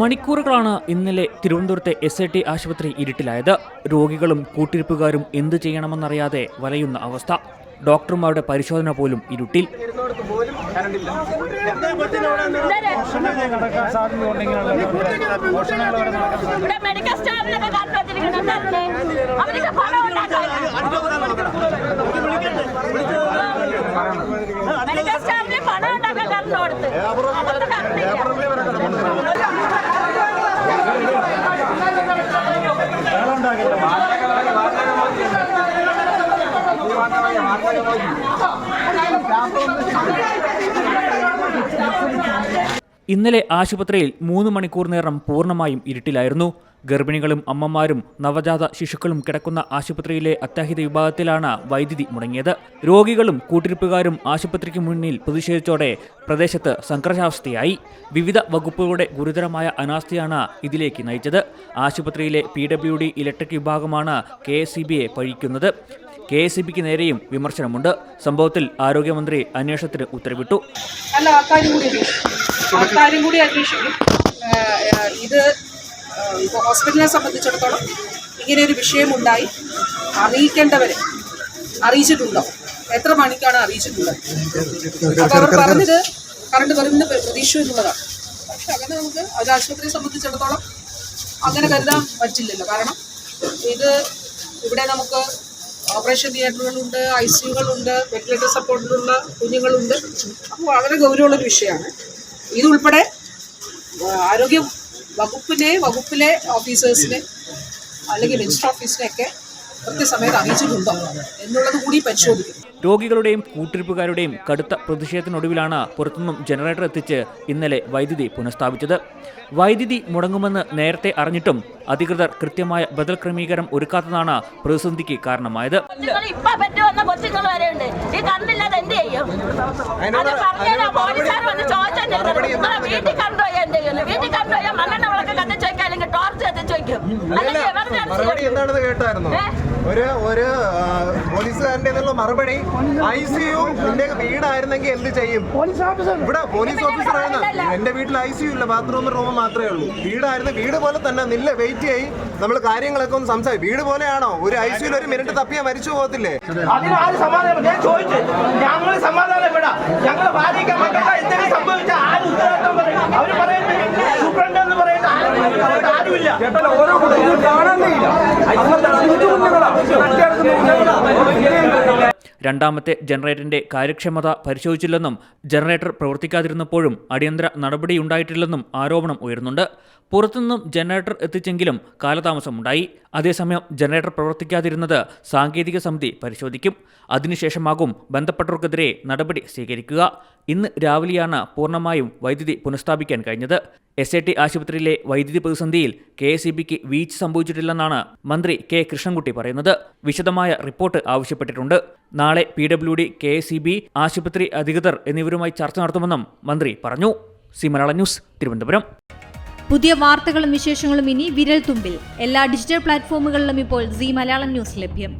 മണിക്കൂറുകളാണ് ഇന്നലെ തിരുവനന്തപുരത്തെ S I T ആശുപത്രി ഇരുട്ടിലായത്. രോഗികളും കൂട്ടിരിപ്പുകാരും എന്തു ചെയ്യണമെന്നറിയാതെ വലയുന്ന അവസ്ഥ. ഡോക്ടർമാരുടെ പരിശോധന പോലും ഇരുട്ടിൽ. മെഡിക്കൽ സ്റ്റാഫിന് പണം ഉണ്ടാക്കാൻ കൊടുത്ത് ഇന്നലെ ആശുപത്രിയിൽ മൂന്ന് മണിക്കൂർ നേരം പൂർണമായും ഇരുട്ടിലായിരുന്നു. ഗർഭിണികളും അമ്മമാരും നവജാത ശിശുക്കളും കിടക്കുന്ന ആശുപത്രിയിലെ അത്യാഹിത വിഭാഗത്തിലാണ് വൈദ്യുതി മുടങ്ങിയത്. രോഗികളും കൂട്ടിരിപ്പുകാരും ആശുപത്രിക്ക് മുന്നിൽ പ്രതിഷേധിച്ചോടെ പ്രദേശത്ത് സംഘർഷാവസ്ഥയായി വിവിധ വകുപ്പുകളുടെ ഗുരുതരമായ അനാസ്ഥയാണ് ഇതിലേക്ക് നയിച്ചത്. ആശുപത്രിയിലെ പി ഡബ്ല്യു ഡി ഇലക്ട്രിക് വിഭാഗമാണ് കെ എസ് സി ബിയെ പഴിക്കുന്നത്. കെ എസ് സി ബിക്ക് നേരെയും വിമർശനമുണ്ട്. സംഭവത്തിൽ ആരോഗ്യമന്ത്രി അന്വേഷണത്തിന് ഉത്തരവിട്ടു. അല്ല ആ കാര്യം കൂടി അന്വേഷിക്കും ആ കാര്യം കൂടി അന്വേഷിക്കും ഇത് ഹോസ്പിറ്റലിനെ സംബന്ധിച്ചിടത്തോളം ഇങ്ങനെ ഒരു വിഷയമുണ്ടായി. അറിയിക്കേണ്ടവരെ അറിയിച്ചിട്ടുണ്ടോ? എത്ര മണിക്കാണ് അറിയിച്ചിട്ടുള്ളത്? അപ്പോൾ അവർ പറഞ്ഞത് കറണ്ട് വരുന്ന പ്രതീക്ഷ എന്നുള്ളതാണ്. പക്ഷെ അങ്ങനെ നമുക്ക് അത് ആശുപത്രിയെ സംബന്ധിച്ചിടത്തോളം അങ്ങനെ കരുതാൻ പറ്റില്ലല്ലോ. കാരണം ഇത് ഇവിടെ നമുക്ക് ഓപ്പറേഷൻ തിയേറ്ററുകളുണ്ട് ഐ സിയുകളുണ്ട് വെന്റിലേറ്റർ സപ്പോർട്ടിലുള്ള കുഞ്ഞുങ്ങളുണ്ട്. അപ്പോൾ വളരെ ഗൗരവമുള്ളൊരു വിഷയമാണ്. ഇതുൾപ്പെടെ ആരോഗ്യ വകുപ്പിനെ വകുപ്പിലെ ഓഫീസേഴ്സിനെ അല്ലെങ്കിൽ രജിസ്റ്റർ ഓഫീസിനെയൊക്കെ കൃത്യസമയത്ത് അറിയിച്ചിട്ടുണ്ടോ എന്നുള്ളത് കൂടി പരിശോധിക്കും. രോഗികളുടെയും കൂട്ടിരിപ്പുകാരുടെയും കടുത്ത പ്രതിഷേധത്തിനൊടുവിലാണ് പുറത്തുനിന്നും ജനറേറ്റർ എത്തിച്ച് ഇന്നലെ വൈദ്യുതി പുനഃസ്ഥാപിച്ചത്. വൈദ്യുതി മുടങ്ങുമെന്ന് നേരത്തെ അറിഞ്ഞിട്ടും അധികൃതർ കൃത്യമായ ബദൽ ക്രമീകരണം ഒരുക്കാത്തതാണ് പ്രതിസന്ധിക്ക് കാരണമായത്. ഇപ്പൊ പറ്റി വന്ന കൊച്ചുങ്ങൾ വരെ ഉണ്ട്. ഈ കണ്ടില്ലാതെ എന്ത് ചെയ്യും? അത് പറഞ്ഞാൽ പോലീസുകാർ വന്ന് ചോദിച്ചാൽ നിങ്ങളെ വീട്ടിൽ കണ്ടുപോയാൽ എന്ത് ചെയ്യും വീട്ടിൽ കണ്ടുപോയാൽ മണ്ണെണ്ണ വിളക്ക് കത്തിച്ച് അല്ലെങ്കിൽ ടോർച്ച് കത്തിച്ച് അല്ലെങ്കിൽ കേട്ടായിരുന്നു? ഒരു ഒരു പോലീസുകാരന്റെ പോലീസുകാരന്റെ എന്നുള്ള മറുപടി ഐ സി യു എന്റെ വീടായിരുന്നെങ്കിൽ എന്ത് ചെയ്യും? ഇവിടെ പോലീസ് ഓഫീസർ ആണ് എന്റെ വീട്ടിൽ ഐ സി യു ഇല്ല ബാത്റൂം റൂം മാത്രമേ ഉള്ളൂ. വീടായിരുന്നു വീട് പോലെ തന്നെ നില്ല വെയിറ്റ് ചെയ്യും. നമ്മൾ കാര്യങ്ങളൊക്കെ ഒന്ന് സംസാരിക്കും വീട് പോലെയാണോ? ഒരു ഐ സിയിൽ ഒരു മിനിറ്റ് തപ്പിയാ മരിച്ചു പോകത്തില്ലേ? ഞാൻ ചോദിച്ചു. ഞങ്ങൾ സമാധാനപ്പെടാം ഞങ്ങൾ ഭാര്യയ്ക്ക് മക്കൾക്ക് എന്തെങ്കിലും സംഭവിച്ചാൽ ആരും ഉത്തരവാദിത്വം പറയും അവർ പറയുന്നത് സൂപ്രണ്ട് എന്ന് ആരും ആരുമില്ല. രണ്ടാമത്തെ ജനറേറ്ററിന്റെ കാര്യക്ഷമത പരിശോധിച്ചില്ലെന്നും ജനറേറ്റർ പ്രവർത്തിക്കാതിരുന്നപ്പോഴും അടിയന്തര നടപടിയുണ്ടായിട്ടില്ലെന്നും ആരോപണം ഉയരുന്നുണ്ട്. പുറത്തുനിന്നും ജനറേറ്റർ എത്തിച്ചെങ്കിലും കാലതാമസമുണ്ടായി. അതേസമയം ജനറേറ്റർ പ്രവർത്തിക്കാതിരുന്നത് സാങ്കേതിക സമിതി പരിശോധിക്കും. അതിനുശേഷമാകും ബന്ധപ്പെട്ടവർക്കെതിരെ നടപടി സ്വീകരിക്കുക. ഇന്ന് രാവിലെയാണ് പൂർണമായും വൈദ്യുതി പുനഃസ്ഥാപിക്കാൻ കഴിഞ്ഞത്. എസ് എ ടി ആശുപത്രിയിലെ വൈദ്യുതി പ്രതിസന്ധിയിൽ കെ എസ് ഇ ബിക്ക് വീഴ്ച സംഭവിച്ചിട്ടില്ലെന്നാണ് മന്ത്രി കെ കൃഷ്ണൻകുട്ടി പറയുന്നത്. വിശദമായ റിപ്പോർട്ട് ആവശ്യപ്പെട്ടിട്ടുണ്ട്. നാളെ P W D K S E B ആശുപത്രി അധികൃതർ എന്നിവരുമായി ചർച്ച നടത്തുമെന്നും മന്ത്രി പറഞ്ഞു. C Malayalam news Thiruvananthapuram. പുതിയ വാർത്തകളും വിശേഷങ്ങളും ഇനി വിരൽ തുമ്പിൽ എല്ലാ ഡിജിറ്റൽ പ്ലാറ്റ്ഫോമുകളിലും ഇപ്പോൾ സി മലയാളം ന്യൂസ് ലഭ്യം.